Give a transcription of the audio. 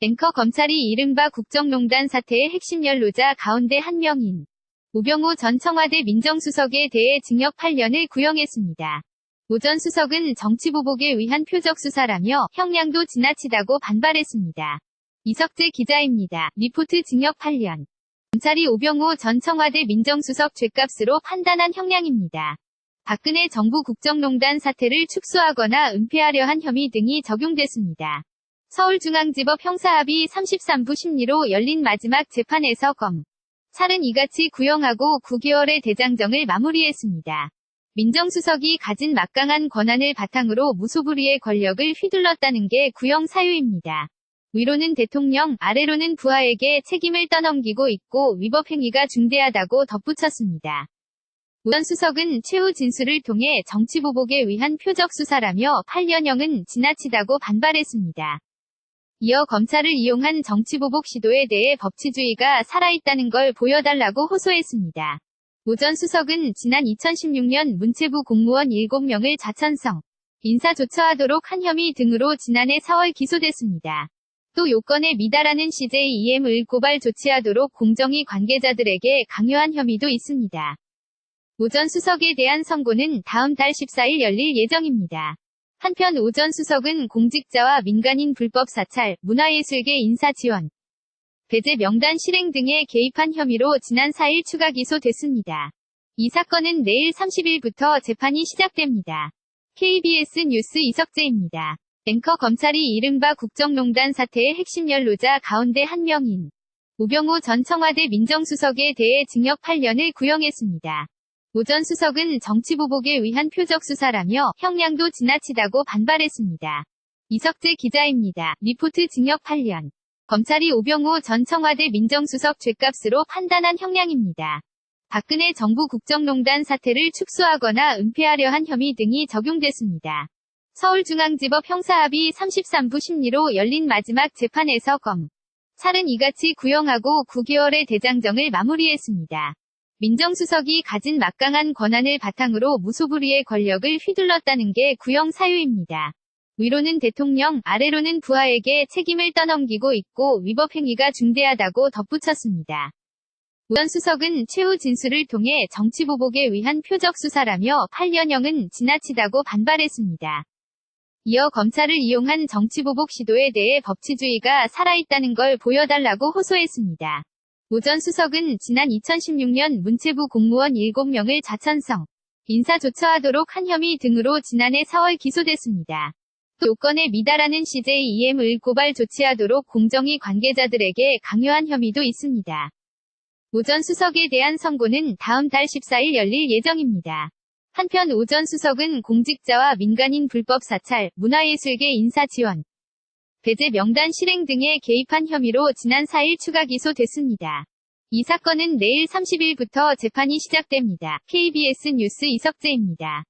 앵커 검찰이 이른바 국정농단 사태의 핵심 연루자 가운데 한 명인 우병우 전 청와대 민정수석에 대해 징역 8년을 구형했습니다. 오전 수석은 정치보복에 의한 표적 수사라며 형량도 지나치다고 반발했습니다. 이석재 기자입니다. 리포트 징역 8년. 검찰이 오병우 전 청와대 민정수석 죄값으로 판단한 형량입니다. 박근혜 정부 국정농단 사태를 축소하거나 은폐하려 한 혐의 등이 적용됐습니다. 서울중앙지법 형사합의 33부 심리로 열린 마지막 재판에서 검. 찰은 이같이 구형하고 9개월의 대장정을 마무리했습니다. 민정수석이 가진 막강한 권한을 바탕으로 무소불위의 권력을 휘둘렀다는 게 구형 사유입니다. 위로는 대통령, 아래로는 부하에게 책임을 떠넘기고 있고 위법 행위가 중대하다고 덧붙였습니다. 우전 수석은 최후 진술을 통해 정치 보복에 의한 표적 수사라며 8년형은 지나치다고 반발했습니다. 이어 검찰을 이용한 정치보복 시도에 대해 법치주의가 살아있다는 걸 보여달라고 호소했습니다. 오전 수석은 지난 2016년 문체부 공무원 7명을 자천성, 인사조처하도록 한 혐의 등으로 지난해 4월 기소됐습니다. 또 요건에 미달하는 CJEM을 고발 조치하도록 공정위 관계자들에게 강요한 혐의도 있습니다. 오전 수석에 대한 선고는 다음 달 14일 열릴 예정입니다. 한편 오 전 수석은 공직자와 민간인 불법 사찰, 문화예술계 인사 지원, 배제 명단 실행 등에 개입한 혐의로 지난 4일 추가 기소됐습니다. 이 사건은 내일 30일부터 재판이 시작됩니다. KBS 뉴스 이석재입니다. 앵커 검찰이 이른바 국정농단 사태의 핵심 연루자 가운데 한 명인 우병우 전 청와대 민정수석에 대해 징역 8년을 구형했습니다. 오전 수석은 정치보복에 의한 표적 수사라며 형량도 지나치다고 반발했습니다. 이석재 기자입니다. 리포트 징역 8년. 검찰이 오병우 전 청와대 민정수석 죄값으로 판단한 형량입니다. 박근혜 정부 국정농단 사태를 축소하거나 은폐하려 한 혐의 등이 적용됐습니다. 서울중앙지법 형사합의 33부 심리로 열린 마지막 재판에서 검. 찰은 이같이 구형하고 9개월의 대장정을 마무리했습니다. 민정수석이 가진 막강한 권한을 바탕으로 무소불위의 권력을 휘둘렀다는 게 구형 사유입니다. 위로는 대통령, 아래로는 부하에게 책임을 떠넘기고 있고 위법 행위가 중대하다고 덧붙였습니다. 우전 수석은 최후 진술을 통해 정치 보복에 의한 표적 수사라며 8년형은 지나치다고 반발했습니다. 이어 검찰을 이용한 정치 보복 시도에 대해 법치주의가 살아있다는 걸 보여달라고 호소했습니다. 오 전 수석은 지난 2016년 문체부 공무원 7명을 자천성, 인사조처하도록 한 혐의 등으로 지난해 4월 기소됐습니다. 또 요건에 미달하는 CJEM을 고발 조치하도록 공정위 관계자들에게 강요한 혐의도 있습니다. 오 전 수석에 대한 선고는 다음 달 14일 열릴 예정입니다. 한편 오 전 수석은 공직자와 민간인 불법 사찰, 문화예술계 인사 지원, 배제 명단 실행 등에 개입한 혐의로 지난 4일 추가 기소됐습니다. 이 사건은 내일 30일부터 재판이 시작됩니다. KBS 뉴스 이석재입니다.